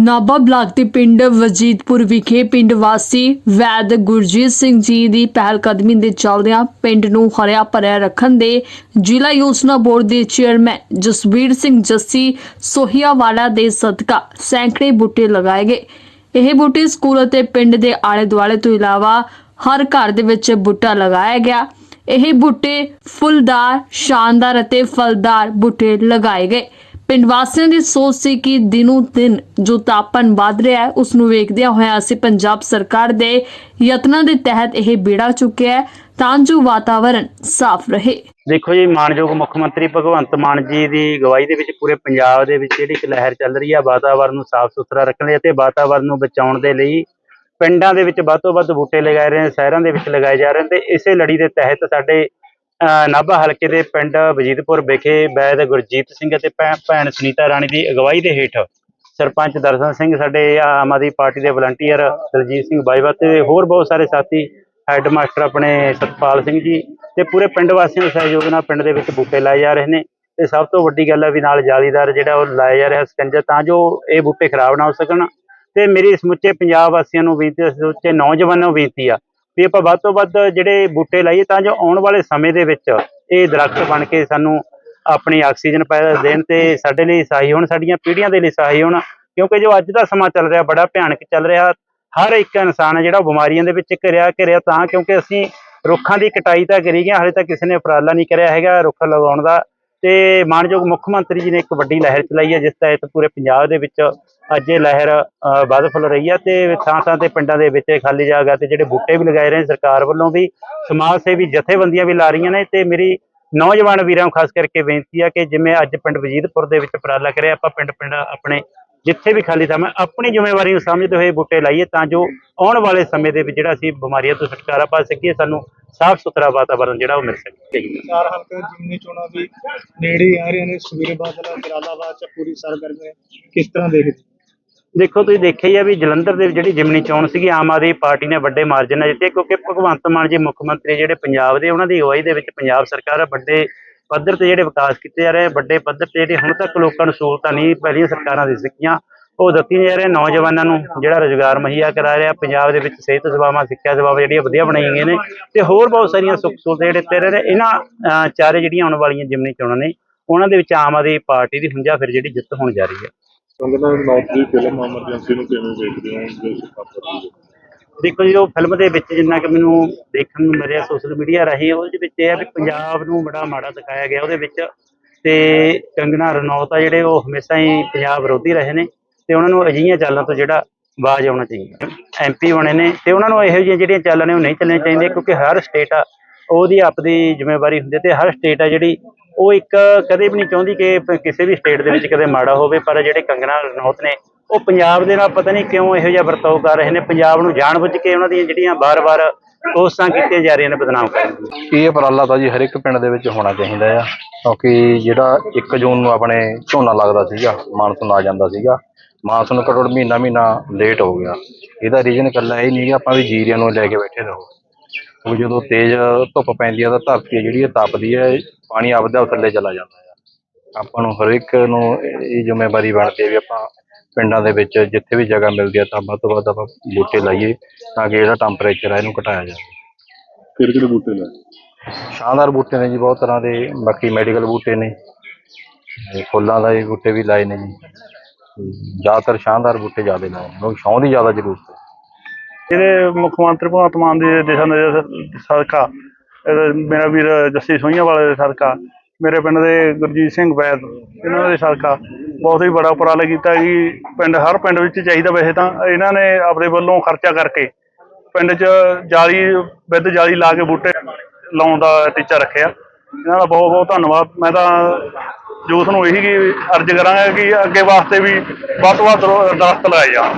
Nabha block ਦੇ ਪਿੰਡ ਵਜੀਦਪੁਰ ਵਿਖੇ ਪਿੰਡ ਵਾਸੀ ਵੈਦ ਗੁਰਜੀਤ ਸਿੰਘ ਜੀ ਦੀ ਪਹਿਲ ਕਦਮੀ ਦੇ ਚੱਲਦਿਆਂ ਪਿੰਡ ਨੂੰ ਹਰਿਆ ਭਰਿਆ ਰੱਖਣ ਦੇ ਜ਼ਿਲ੍ਹਾ ਯੋਜਨਾ ਬੋਰਡ ਦੇ ਚੇਅਰਮੈਨ ਜਸਵੀਰ ਸਿੰਘ ਜੱਸੀ ਸੋਹੀਆਵਾਲਾ ਦੇ ਸਦਕਾ ਸੈਂਕੜੇ ਬੂਟੇ ਲਗਾਏ ਗਏ। ਇਹ ਬੂਟੇ ਸਕੂਲ ਅਤੇ ਪਿੰਡ ਦੇ ਆਲੇ ਦੁਆਲੇ ਤੋਂ ਇਲਾਵਾ ਹਰ ਘਰ ਦੇ ਵਿੱਚ ਬੂਟਾ ਲਗਾਇਆ ਗਿਆ। ਇਹ ਬੂਟੇ ਫੁੱਲਦਾਰ, ਸ਼ਾਨਦਾਰ ਅਤੇ ਫਲਦਾਰ ਬੂਟੇ ਲਗਾਏ ਗਏ। ਪਿੰਡ ਵਾਸੀਆਂ ਦੀ ਸੋਚ ਸੀ ਕਿ ਦਿਨੋਂ ਦਿਨ ਜੋ ਤਾਪਮਾਨ ਵਧ ਰਿਹਾ ਹੈ ਉਸ ਨੂੰ ਵੇਖਦਿਆਂ ਹੋਇਆਂ ਅਸੀਂ ਪੰਜਾਬ ਸਰਕਾਰ ਦੇ ਯਤਨਾਂ ਦੇ ਤਹਿਤ ਇਹ ਬੇੜਾ ਚੁੱਕਿਆ ਹੈ ਤਾਂ ਜੋ ਵਾਤਾਵਰਣ ਸਾਫ਼ ਰਹੇ। ਦੇਖੋ ਜੀ, ਮਾਨਯੋਗ ਮੁੱਖ ਮੰਤਰੀ ਭਗਵੰਤ ਮਾਨ ਜੀ ਦੀ ਅਗਵਾਈ ਦੇ ਵਿੱਚ ਪੂਰੇ ਪੰਜਾਬ ਦੇ ਵਿੱਚ ਜਿਹੜੀ ਇੱਕ ਲਹਿਰ ਚੱਲ ਰਹੀ ਹੈ ਵਾਤਾਵਰਣ ਨੂੰ ਸਾਫ਼ ਸੁਥਰਾ ਰੱਖਣ ਲਈ ਅਤੇ ਵਾਤਾਵਰਣ ਨੂੰ ਬਚਾਉਣ ਦੇ ਲਈ ਪਿੰਡਾਂ ਦੇ ਵਿੱਚ ਵੱਧ ਤੋਂ ਵੱਧ ਬੂਟੇ ਲਗਾਏ ਰਹੇ ਨੇ, ਸ਼ਹਿਰਾਂ ਦੇ ਵਿੱਚ ਲਗਾਏ ਜਾ ਰਹੇ ਨੇ ਤੇ ਇਸੇ ਲੜੀ ਦੇ ਤਹਿਤ ਸਾਡੇ ਨਾਭਾ ਹਲਕੇ ਦੇ ਪਿੰਡ ਵਜੀਦਪੁਰ ਵਿਖੇ ਵੈਦ ਗੁਰਜੀਤ ਸਿੰਘ ਅਤੇ ਭੈ- ਭੈਣ ਸੁਨੀਤਾ ਰਾਣੀ ਦੀ ਅਗਵਾਈ ਦੇ ਹੇਠ ਸਰਪੰਚ ਦਰਸ਼ਨ ਸਿੰਘ, ਸਾਡੇ ਆਮ ਆਦਮੀ ਪਾਰਟੀ ਦੇ ਵਲੰਟੀਅਰ ਦਲਜੀਤ ਸਿੰਘ ਬਾਈਵਾ ਤੇ ਹੋਰ ਬਹੁਤ ਸਾਰੇ ਸਾਥੀ ਹੈੱਡ ਮਾਸਟਰ ਆਪਣੇ ਸਤਪਾਲ ਸਿੰਘ ਜੀ ਤੇ ਪੂਰੇ ਪਿੰਡ ਵਾਸੀਆਂ ਦੇ ਸਹਿਯੋਗ ਨਾਲ ਪਿੰਡ ਦੇ ਵਿੱਚ ਬੂਟੇ ਲਾਏ ਜਾ ਰਹੇ ਨੇ ਤੇ ਸਭ ਤੋਂ ਵੱਡੀ ਗੱਲ ਹੈ ਵੀ ਨਾਲ ਜਾਲੀਦਾਰ ਜਿਹੜਾ ਉਹ ਲਾਇਆ ਜਾ ਰਿਹਾ ਸਕੰਜਾ ਤਾਂ ਜੋ ਇਹ ਬੂਟੇ ਖਰਾਬ ਨਾ ਹੋ ਸਕਣ ਤੇ ਮੇਰੀ ਸਮੁੱਚੇ ਪੰਜਾਬ ਵਾਸੀਆਂ ਨੂੰ ਬੇਨਤੀ ਹੈ ਸਮੁੱਚੇ ਨੌਜਵਾਨਾਂ ਨੂੰ ਬੇਨਤੀ ਆ ਵੀ ਆਪਾਂ ਵੱਧ ਤੋਂ ਵੱਧ ਜਿਹੜੇ ਬੂਟੇ ਲਾਈਏ ਤਾਂ ਜੋ ਆਉਣ ਵਾਲੇ ਸਮੇਂ ਦੇ ਵਿੱਚ ਇਹ ਦਰਖਤ ਬਣ ਕੇ ਸਾਨੂੰ ਆਪਣੀ ਆਕਸੀਜਨ ਪੈਦਾ ਦੇਣ ਤੇ ਸਾਡੇ ਲਈ ਸਹਾਈ ਹੋਣ, ਸਾਡੀਆਂ ਪੀੜ੍ਹੀਆਂ ਦੇ ਲਈ ਸਹਾਈ ਹੋਣ, ਕਿਉਂਕਿ ਜੋ ਅੱਜ ਦਾ ਸਮਾਂ ਚੱਲ ਰਿਹਾ ਬੜਾ ਭਿਆਨਕ ਚੱਲ ਰਿਹਾ। ਹਰ ਇੱਕ ਇਨਸਾਨ ਹੈ ਜਿਹੜਾ ਉਹ ਬਿਮਾਰੀਆਂ ਦੇ ਵਿੱਚ ਘਿਰਿਆ ਘਿਰਿਆ ਤਾਂ ਕਿਉਂਕਿ ਅਸੀਂ ਰੁੱਖਾਂ ਦੀ ਕਟਾਈ ਤਾਂ ਕਰੀ ਗਏ ਹਾਲੇ ਤੱਕ ਕਿਸੇ ਨੇ ਉਪਰਾਲਾ ਨਹੀਂ ਕਰਿਆ ਹੈਗਾ ਰੁੱਖ ਲਗਾਉਣ ਦਾ। ਤੇ ਮਾਨਯੋਗ ਮੁੱਖ ਮੰਤਰੀ ਜੀ ਨੇ ਇੱਕ ਵੱਡੀ ਲਹਿਰ ਚਲਾਈ ਹੈ, ਜਿਸ ਤਹਿਤ ਪੂਰੇ ਪੰਜਾਬ ਦੇ ਵਿੱਚ ਅੱਜ ਇਹ ਲਹਿਰ ਵੱਧ ਫੁੱਲ ਰਹੀ ਹੈ ਤੇ ਥਾਂ ਥਾਂ ਤੇ ਪਿੰਡਾਂ ਦੇ ਵਿੱਚ ਖਾਲੀ ਜਗ੍ਹਾ ਤੇ ਜਿਹੜੇ ਬੂਟੇ ਵੀ ਲਗਾਏ ਰਹੇ ਨੇ, ਸਰਕਾਰ ਵੱਲੋਂ ਵੀ, ਸਮਾਜ ਸੇਵੀ ਜਥੇਬੰਦੀਆਂ ਵੀ ਲਾ ਰਹੀਆਂ ਨੇ ਤੇ ਮੇਰੀ ਨੌਜਵਾਨ ਵੀਰਾਂ ਨੂੰ ਖਾਸ ਕਰਕੇ ਬੇਨਤੀ ਆ ਕਿ ਜਿਵੇਂ ਅੱਜ ਪਿੰਡ ਵਜੀਦਪੁਰ ਦੇ ਵਿੱਚ ਉਪਰਾਲਾ ਕਰਿਆ, ਆਪਾਂ ਪਿੰਡ ਪਿੰਡ ਆਪਣੇ ਜਿੱਥੇ ਵੀ ਖਾਲੀ ਥਾਂ ਆਪਣੀ ਜ਼ਿੰਮੇਵਾਰੀ ਨੂੰ ਸਮਝਦੇ ਹੋਏ ਬੂਟੇ ਲਾਈਏ ਤਾਂ ਜੋ ਆਉਣ ਵਾਲੇ ਸਮੇਂ ਦੇ ਵਿੱਚ ਜਿਹੜਾ ਅਸੀਂ ਬਿਮਾਰੀਆਂ ਤੋਂ ਛੁਟਕਾਰਾ ਪਾ ਸਕੀਏ, ਸਾਨੂੰ ਸਾਫ਼ ਸੁਥਰਾ ਵਾਤਾਵਰਣ ਜਿਹੜਾ ਉਹ ਮਿਲ ਸਕੇ। ਚਾਰ ਹਲਕੇ ਜਿਮਨੀ ਚੋਣਾਂ ਵੀ ਨੇੜੇ ਆ ਰਹੀਆਂ ਨੇ ਸੁਖਬੀਰ ਬਾਦਲ ਜਲਾਲਾਬਾਦ ਚ ਪੂਰੀ ਸਰਗਰਮੀ ਕਿਸ ਤਰ੍ਹਾਂ ਦੇਖਦੇ ਦੇਖੋ ਤੁਸੀਂ ਦੇਖਿਆ ਹੀ ਆ ਵੀ ਜਲੰਧਰ ਦੇ ਵਿੱਚ ਜਿਹੜੀ ਜਿਮਨੀ ਚੋਣ ਸੀਗੀ ਆਮ ਆਦਮੀ ਪਾਰਟੀ ਨੇ ਵੱਡੇ ਮਾਰਜਨ ਨਾਲ ਜਿੱਤੀ ਕਿਉਂਕਿ ਭਗਵੰਤ ਮਾਨ ਜੀ ਮੁੱਖ ਮੰਤਰੀ ਜਿਹੜੇ ਪੰਜਾਬ ਦੇ ਉਹਨਾਂ ਦੀ ਅਗਵਾਈ ਦੇ ਵਿੱਚ ਪੰਜਾਬ ਸਰਕਾਰ ਵੱਡੇ ਪੱਧਰ ਤੇ ਜਿਹੜੇ ਵਿਕਾਸ ਕੀਤੇ ਜਾ ਰਹੇ ਵੱਡੇ ਪੱਧਰ ਤੇ ਜਿਹੜੇ ਹੁਣ ਤੱਕ ਲੋਕਾਂ ਨੂੰ ਸਹੂਲਤਾਂ ਨਹੀਂ ਪਹਿਲੀਆਂ ਸਰਕਾਰਾਂ ਦੀ ਸਿੱਖੀਆਂ ਉਹ ਦਿੱਤੀਆਂ ਜਾ ਰਹੀਆਂ ਨੌਜਵਾਨਾਂ ਨੂੰ ਜਿਹੜਾ ਰੋਜ਼ਗਾਰ ਮੁਹੱਈਆ ਕਰਾ ਰਿਹਾ ਪੰਜਾਬ ਦੇ ਵਿੱਚ ਸਿਹਤ ਸੇਵਾਵਾਂ ਸਿੱਖਿਆ ਸੇਵਾਵਾਂ ਜਿਹੜੀਆਂ ਵਧੀਆ ਬਣਾਈਆਂ ਗਈਆਂ ਨੇ ਤੇ ਹੋਰ ਬਹੁਤ ਸਾਰੀਆਂ ਸੁੱਖ ਸਹੂਲਤਾਂ ਜਿਹੜੇ ਤੇ ਰਹੇ ਨੇ ਇਹਨਾਂ ਚਾਰੇ ਜਿਹੜੀਆਂ ਆਉਣ ਵਾਲੀਆਂ ਜਿਮਨੀ ਚੋਣਾਂ ਨੇ ਉਹਨਾਂ ਦੇ ਵਿੱਚ ਆਮ ਆਦਮੀ ਪਾਰਟੀ ਦੀ ਹੁੰਜਾ ਫਿਰ ਜਿਹੜੀ ਜਿੱਤ ਹੋਣ ਜਾ ਰਹੀ ਹੈ। ਕੰਗਨਾ ਰਣੌਤ ਦੀ ਫਿਲਮ ਐਮਰਜੈਂਸੀ ਨੂੰ ਕਿਵੇਂ ਦੇਖਦੇ ਹੋ? ਜੋ ਸਿਖਾਉਂਦੇ ਹੋ ਦੇਖੋ ਜੀ ਉਹ ਫਿਲਮ ਦੇ ਵਿੱਚ ਜਿੰਨਾ ਕਿ ਮੈਨੂੰ ਦੇਖਣ ਨੂੰ ਮਿਲਿਆ ਸੋਸ਼ਲ ਮੀਡੀਆ ਰਾਹੀਂ ਉਹਦੇ ਵਿੱਚ ਇਹ ਹੈ ਵੀ ਪੰਜਾਬ ਨੂੰ ਬੜਾ ਮਾੜਾ ਦਿਖਾਇਆ ਗਿਆ ਉਹਦੇ ਵਿੱਚ ਤੇ ਕੰਗਣਾ ਰਣੌਤ ਆ ਜਿਹੜੇ ਉਹ ਹਮੇਸ਼ਾ ਹੀ ਪੰਜਾਬ ਵਿਰੋਧੀ ਰਹੇ ਨੇ। ਤੇ ਉਹਨਾਂ ਨੂੰ ਅਜਿਹੀਆਂ ਚਾਲਾਂ ਤੋਂ ਜਿਹੜਾ ਬਾਜ਼ ਆਉਣਾ ਚਾਹੀਦਾ। ਐਮਪੀ ਬਣੇ ਨੇ ਤੇ ਉਹਨਾਂ ਨੂੰ ਇਹੋ ਜਿਹੀਆਂ ਜਿਹੜੀਆਂ ਚਾਲਾਂ ਨੇ ਉਹ ਨਹੀਂ ਚੱਲਣੀਆਂ ਚਾਹੀਦੀਆਂ ਕਿਉਂਕਿ ਹਰ ਸਟੇਟ ਆ, ਉਹਦੀ ਆਪਦੀ ਜ਼ਿੰਮੇਵਾਰੀ ਹੁੰਦੀ ਤੇ ਹਰ ਸਟੇਟ ਆ ਜਿਹੜੀ ਉਹ ਇੱਕ ਕਦੇ ਵੀ ਨਹੀਂ ਚਾਹੁੰਦੀ ਕਿ ਕਿਸੇ ਵੀ ਸਟੇਟ ਦੇ ਵਿੱਚ ਕਦੇ ਮਾੜਾ ਹੋਵੇ, ਪਰ ਜਿਹੜੇ ਕੰਗਣਾ ਰਣੌਤ ਨੇ, ਉਹ ਪੰਜਾਬ ਦੇ ਨਾਲ ਪਤਾ ਨਹੀਂ ਕਿਉਂ ਇਹੋ ਜਿਹਾ ਵਰਤਾਓ ਕਰ ਰਹੇ ਨੇ, ਪੰਜਾਬ ਨੂੰ ਜਾਣਬੁੱਝ ਕੇ ਉਹਨਾਂ ਦੀਆਂ ਜਿਹੜੀਆਂ ਬਾਰ-ਬਾਰ ਕੋਸ਼ਿਸ਼ਾਂ ਕੀਤੀਆਂ ਜਾ ਰਹੀਆਂ ਨੇ ਬਦਨਾਮ ਕਰਨ ਦੀਆਂ ਇਹ ਉਪਰਾਲਾ ਤਾਂ ਜੀ ਹਰ ਇੱਕ ਪਿੰਡ ਦੇ ਵਿੱਚ ਹੋਣਾ ਚਾਹੀਦਾ ਆ? ਕਿਉਂਕਿ ਜਿਹੜਾ 1 ਜੂਨ ਨੂੰ ਆਪਣੇ ਝੋਨਾ ਲੱਗਦਾ ਸੀਗਾ, ਮਾਨਸੂਨ ਆ ਜਾਂਦਾ ਸੀਗਾ ਮਾਨਸੂਨ ਘੱਟੋ ਘੱਟ ਮਹੀਨਾ ਮਹੀਨਾ ਲੇਟ ਹੋ ਗਿਆ। ਇਹਦਾ ਰੀਜ਼ਨ ਇਕੱਲਾ ਇਹ ਨਹੀਂ ਕਿ ਆਪਾਂ ਵੀ ਜੀਰੀਆਂ ਨੂੰ ਲੈ ਕੇ ਬੈਠੇ ਰਹੋ। ਉਹ ਜਦੋਂ ਤੇਜ਼ ਧੁੱਪ ਪੈਂਦੀ ਆ ਤਾਂ ਧਰਤੀ ਜਿਹੜੀ ਇਹ ਤਪਦੀ ਹੈ ਪਾਣੀ ਆਪਦਾ ਆਪ ਥੱਲੇ ਚਲਾ ਜਾਂਦਾ ਆ। ਆਪਾਂ ਨੂੰ ਹਰ ਇੱਕ ਨੂੰ ਇਹ ਜ਼ਿੰਮੇਵਾਰੀ ਬਣਦੀ ਹੈ ਵੀ ਆਪਾਂ ਪਿੰਡਾਂ ਦੇ ਵਿੱਚ ਜਿੱਥੇ ਵੀ ਜਗ੍ਹਾ ਮਿਲਦੀ ਆ ਤਾਂ ਵੱਧ ਤੋਂ ਵੱਧ ਆਪਾਂ ਬੂਟੇ ਲਾਈਏ ਤਾਂ ਕਿ ਜਿਹੜਾ ਟੈਂਪਰੇਚਰ ਹੈ ਇਹਨੂੰ ਘਟਾਇਆ ਜਾਵੇ। ਕਿਹੜੇ ਕਿਹੜੇ ਬੂਟੇ ਲਾਏ ਸ਼ਾਨਦਾਰ ਬੂਟੇ ਨੇ ਜੀ ਬਹੁਤ ਤਰ੍ਹਾਂ ਦੇ ਬਾਕੀ ਮੈਡੀਕਲ ਬੂਟੇ ਨੇ। ਫੁੱਲਾਂ ਦਾ ਵੀ ਬੂਟੇ ਵੀ ਲਾਏ ਨੇ ਜੀ। ਜ਼ਿਆਦਾਤਰ ਸ਼ਾਨਦਾਰ ਬੂਟੇ ਜ਼ਿਆਦਾ ਲਾਏ ਕਿਉਂਕਿ ਛਾਂ ਦੀ ਜ਼ਿਆਦਾ ਜ਼ਰੂਰਤ ਹੈ। ਇਹਦੇ ਮੁੱਖ ਮੰਤਰੀ ਭਗਵੰਤ ਮਾਨ ਦੇ ਦਿਸ਼ਾ ਨਿਰਦੇਸ਼ ਸਦਕਾ ਮੇਰਾ ਵੀਰ ਜੱਸੀ ਸੋਈਆਂ ਵਾਲੇ ਦੇ ਸਦਕਾ, ਮੇਰੇ ਪਿੰਡ ਦੇ ਗੁਰਜੀਤ ਸਿੰਘ ਵੈਦ, ਇਹਨਾਂ ਦੇ ਸਦਕਾ। ਬਹੁਤ ਹੀ ਬੜਾ ਉਪਰਾਲਾ ਕੀਤਾ ਕਿ ਪਿੰਡ, ਹਰ ਪਿੰਡ ਵਿੱਚ ਚਾਹੀਦਾ ਵੈਸੇ ਤਾਂ, ਇਹਨਾਂ ਨੇ ਆਪਣੇ ਵੱਲੋਂ ਖਰਚਾ ਕਰਕੇ ਪਿੰਡ 'ਚ ਜਾਲੀ, ਵਿੱਦ ਜਾਲੀ ਲਾ ਕੇ ਬੂਟੇ ਲਾਉਣ ਦਾ ਟੀਚਾ ਰੱਖਿਆ। ਇਹਨਾਂ ਦਾ ਬਹੁਤ ਬਹੁਤ ਧੰਨਵਾਦ। ਮੈਂ ਤਾਂ ਯੂਥ ਨੂੰ ਇਹੀ ਅਰਜ਼ ਕਰਾਂਗਾ ਕਿ ਅੱਗੇ ਵਾਸਤੇ ਵੀ ਵੱਧ ਤੋਂ ਵੱਧ ਦਰਖਤ ਲਗਾਏ ਜਾਣ।